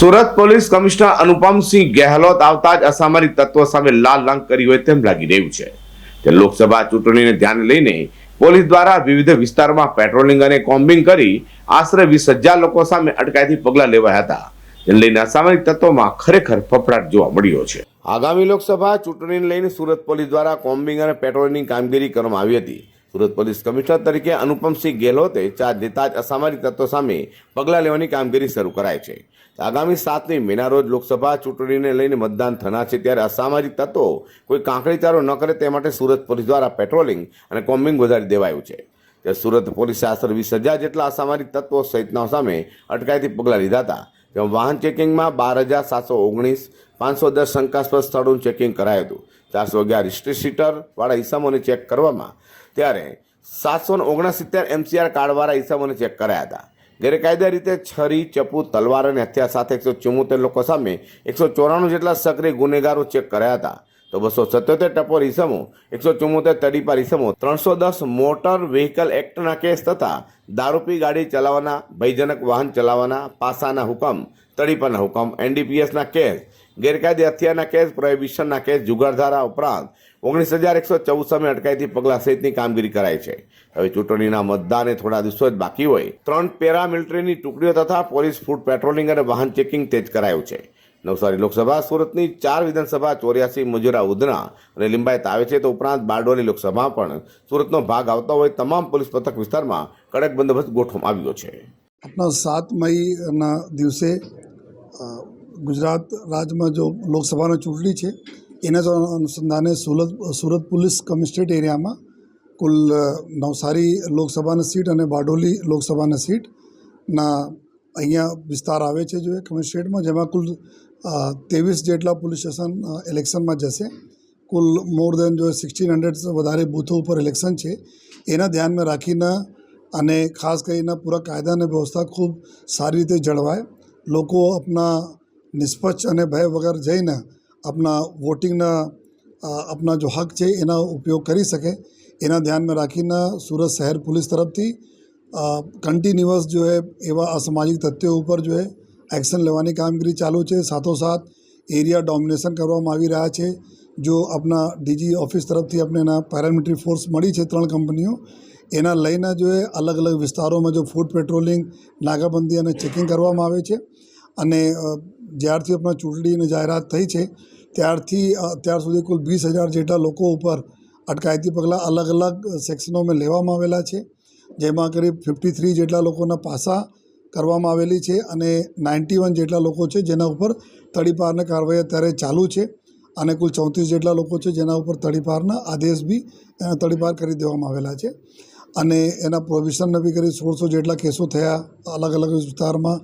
Surat police commissioner Anupamsinh Gehlot આવતા જ અસામરિક તત્વો સામે લાલ રંગ કરી હોય તેમ લાગી રહ્યું છે. તે લોકસભા ચૂંટણીને ધ્યાને લઈને પોલીસ દ્વારા વિવિધ વિસ્તારોમાં પેટ્રોલિંગ અને કોમ્બિંગ કરી આશરે વીસ હજાર લોકો સામે અટકાયતી પગલાં લેવાયા હતા. જેને લઈને અસામરિક તત્વોમાં ખરેખર ફફડાટ જોવા મળ્યો છે. આગામી લોકસભા ચૂંટણીને લઈને સુરત પોલીસ દ્વારા કોમ્બિંગ અને પેટ્રોલિંગની કામગીરી કરવામાં આવી હતી. સુરત પોલીસ કમિશનર તરીકે અનુપમસિંહ ગેહલોતે ચાર લેતા જ અસામાજિક તત્વો સામે પગલાં લેવાની કામગીરી શરૂ કરાઈ છે. આગામી સાતમી મેના રોજ લોકસભા ચૂંટણીને લઈને મતદાન થનાર છે ત્યારે અસામાજિક તત્વો કોઈ કાંકરીચારો ન કરે તે માટે સુરત પોલીસ દ્વારા પેટ્રોલિંગ અને કોમ્બિંગ વધારી દેવાયું છે. ત્યારે સુરત પોલીસે આશરે વીસ હજાર જેટલા અસામાજિક તત્વો સહિતના સામે અટકાયતી પગલાં લીધા હતા. જેમાં વાહન ચેકિંગમાં બાર હજાર સાતસો ઓગણીસ, પાંચસો દસ શંકાસ્પદ સ્થળોનું ચેકિંગ કરાયું હતું. ચારસો અગિયાર હિસ્ટ્રી સીટર વાળા ઈસમોને ચેક કરવામાં ત્યારે સાતસો ઓગણસિત્તેર એમસીઆર કાર્ડવાળા ઈસમોને ચેક કરાયા હતા. ગેરકાયદા રીતે છરી ચપુ તલવાર અને હથિયાર સાથે એકસો ચુમ્મોતેર લોકો સામે એકસો ચોરાણું જેટલા સક્રિય ગુનેગારો ચેક કર્યા હતા. તો બસો સત્યોતેર ટપોર ઈસમો, એકસો ચુમ્મોતેર તડીપાર ઈસમો, ત્રણસો દસ મોટર વ્હીકલ એક્ટના કેસ તથા દારૂપી ગાડી ચલાવવાના, ભયજનક વાહન ચલાવવાના, પાસાના હુકમ તડીપાના હુકમ એનડીપીએસના કેસ ગેરકાયદે હત્યાના કેસ, પ્રોહિબિશનના કેસ, જુગારધારા ઉપરાંત ઓગણીસ હજાર એકસો ચૌદ સામે અટકાયતી પગલાં સહિતની કામગીરી કરાઈ છે. હવે ચૂંટણીના મતદાને થોડા દિવસો જ બાકી હોય. ત્રણ પેરામિલિટરીની ટુકડીઓ તથા પોલીસ, ફૂડ પેટ્રોલિંગ અને વાહન ચેકિંગ તેજ કરાયું છે. નવસારી લોકસભા, સુરતની ચાર વિધાનસભા, ચોર્યાસી, મુજરા, ઉધના અને લિંબાયત આવે છે તો ઉપરાંત બારડોલી લોકસભા પણ સુરતનો ભાગ આવતા હોય તમામ પોલીસ પથક વિસ્તારમાં કડક બંદોબસ્ત ગોઠવવામાં આવ્યો છે. આપણા સાત મઈના દિવસે ગુજરાત રાજ્યમાં જો લોકસભાની ચૂંટણી છે, એના જો અનુસંધાને સુરત સુરત પોલીસ કમિશનરેટ એરિયામાં કુલ નવસારી લોકસભાની સીટ અને બારડોલી લોકસભાની સીટના અહીંયા વિસ્તાર આવે છે જો એ કમિશનરેટમાં જેમાં કુલ ત્રેવીસ જેટલા પોલીસ સ્ટેશન ઇલેક્શનમાં જશે. કુલ મોર દેન જો સિક્સટીન હંડ્રેડ વધારે બૂથો ઉપર ઇલેક્શન છે. એના ધ્યાનમાં રાખીને અને ખાસ કરીને પૂરા કાયદા અને વ્યવસ્થા ખૂબ સારી રીતે જળવાય. લોકો આપણા નિષ્પક્ષ અને ભય વગર જઈને આપના વોટિંગના આપના જો હક છે એના ઉપયોગ કરી શકે. એના ધ્યાનમાં રાખીને સુરત શહેર પોલીસ તરફથી કન્ટિન્યુઅસ જો હે એવા અસામાજિક તથ્યો ઉપર જો હે એક્શન લેવાની કામગીરી ચાલુ છે. સાથોસાથ એરિયા ડોમિનેશન કરવામાં આવી રહ્યા છે. જો આપણા ડીજી ઓફિસ તરફથી આપણે એના પેરામિલિટરી ફોર્સ મળી છે ત્રણ કંપનીઓ, એના લઈને જો એ અલગ અલગ વિસ્તારોમાં જો ફૂડ પેટ્રોલિંગ નાકાબંધી અને ચેકિંગ કરવામાં આવે છે. અને જ્યારથી આપણા ચૂંટણીની જાહેરાત થઈ છે, ત્યારથી અત્યાર સુધી કુલ વીસ હજાર જેટલા લોકો ઉપર અટકાયતી પગલાં અલગ અલગ સેક્શનોમાં લેવામાં આવેલા છે. જેમાં કરીબ ફિફ્ટી થ્રી જેટલા લોકોના પાસા કરવામાં આવેલી છે અને નાઇન્ટી વન જેટલા લોકો છે જેના ઉપર તડીપારની કાર્યવાહી અત્યારે ચાલુ છે અને કુલ ચોત્રીસ જેટલા લોકો છે જેના ઉપર તડીપારના આદેશ બી તડીપાર કરી દેવામાં આવેલા છે. અને એના પ્રોવિઝનને બી કરી સોળસો જેટલા કેસો થયા અલગ અલગ વિસ્તારમાં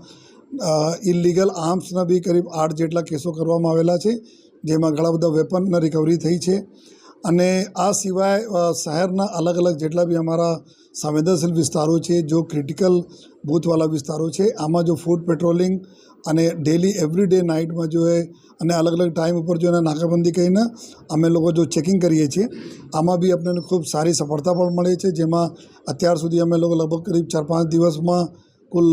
ઇલીગલ આર્મ્સના બી કરીબ આઠ જેટલા કેસો કરવામાં આવેલા છે, જેમાં ઘણા બધા વેપનના રિકવરી થઈ છે. અને આ સિવાય શહેરના અલગ અલગ જેટલા બી અમારા સંવેદનશીલ વિસ્તારો છે, જો ક્રિટિકલ બૂથવાળા વિસ્તારો છે, આમાં જો ફૂડ પેટ્રોલિંગ અને ડેલી એવરી ડે નાઇટમાં જો અને અલગ અલગ ટાઈમ ઉપર જો એને નાકાબંધી કરીને અમે લોકો જો ચેકિંગ કરીએ છીએ, આમાં બી આપણને ખૂબ સારી સફળતા પણ મળે છે, જેમાં અત્યાર સુધી અમે લોકો લગભગ કરીબ ચાર પાંચ દિવસમાં કુલ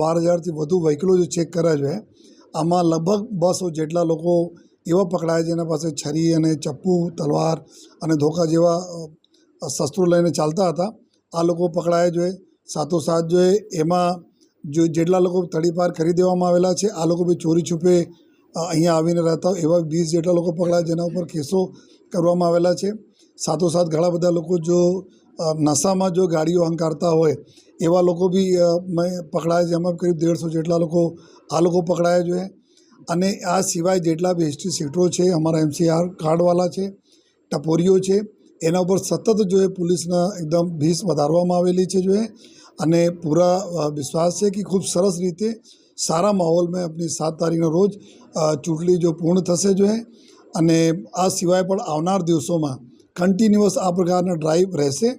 બાર હજારથી વધુ વ્હીકલો જો ચેક કર્યા છે, આમાં લગભગ બસો જેટલા લોકો એવા પકડાયા જેના પાસે છરી અને ચપ્પુ, તલવાર અને ધોકા જેવા શસ્ત્રો લઈને ચાલતા હતા. આ લોકો પકડાયા જોઈએ સાથોસાથ જો એ, એમાં જો જેટલા લોકો તડીપાર કરી દેવામાં આવેલા છે, આ લોકો બી ચોરી છુપે અહીંયા આવીને રહેતા એવા વીસ જેટલા લોકો પકડાયા જેના ઉપર કેસો કરવામાં આવેલા છે. સાથોસાથ ઘણા બધા લોકો જો નશામાં જો ગાડીઓ હંકારતા હોય એવા લોકો બી મેં પકડાયા છે. એમાં કરીબ દેડસો જેટલા લોકો આ લોકો પકડાયા જોઈએ અને આ સિવાય જેટલા બી હિસ્ટ્રી સીટરો છે, અમારા એમસીઆર કાર્ડવાલા છે, ટપોરીઓ છે, એના ઉપર સતત જો એ પોલીસના એકદમ ભીસ વધારવામાં આવેલી છે જો અને પૂરા વિશ્વાસ છે કે ખૂબ સરસ રીતે સારા માહોલમાં આપણી સાત તારીખના રોજ ચૂંટણી જો પૂર્ણ થશે જો અને આ સિવાય પણ આવનાર દિવસોમાં કન્ટિન્યુઅસ આ પ્રકારના ડ્રાઈવ રહેશે.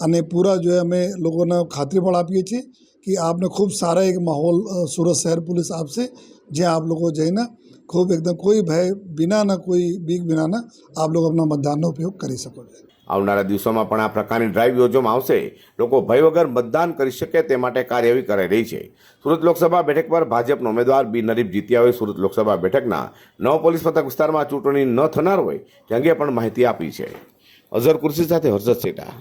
અને પૂરા જો અમે લોકોને ખાતરી પણ આપીએ છીએ કે આપને ખૂબ સારા એક માહોલ સુરત શહેર પોલીસ આપશે, જ્યાં આપ લોકો જઈને ખૂબ એકદમ કોઈ ભય વિનાના કોઈ બીક વિનાના આપ લોકો આપણા મતદાનનો ઉપયોગ કરી શકો છો. આવનારા દિવસોમાં પણ આ પ્રકારની ડ્રાઈવ યોજવામાં આવશે. લોકો ભય વગર મતદાન કરી શકે તે માટે કાર્યવાહી કરાઈ રહી છે. સુરત લોકસભા બેઠક પર ભાજપનો ઉમેદવાર બી. નરીફ જીત્યાઓએ સુરત લોકસભા બેઠકના નવ પોલીસ મથક વિસ્તારમાં ચૂંટણી ન થનાર હોય તે અંગે પણ માહિતી આપી છે. અઝર કુર્સી સાથે હર્ષદ સેટા.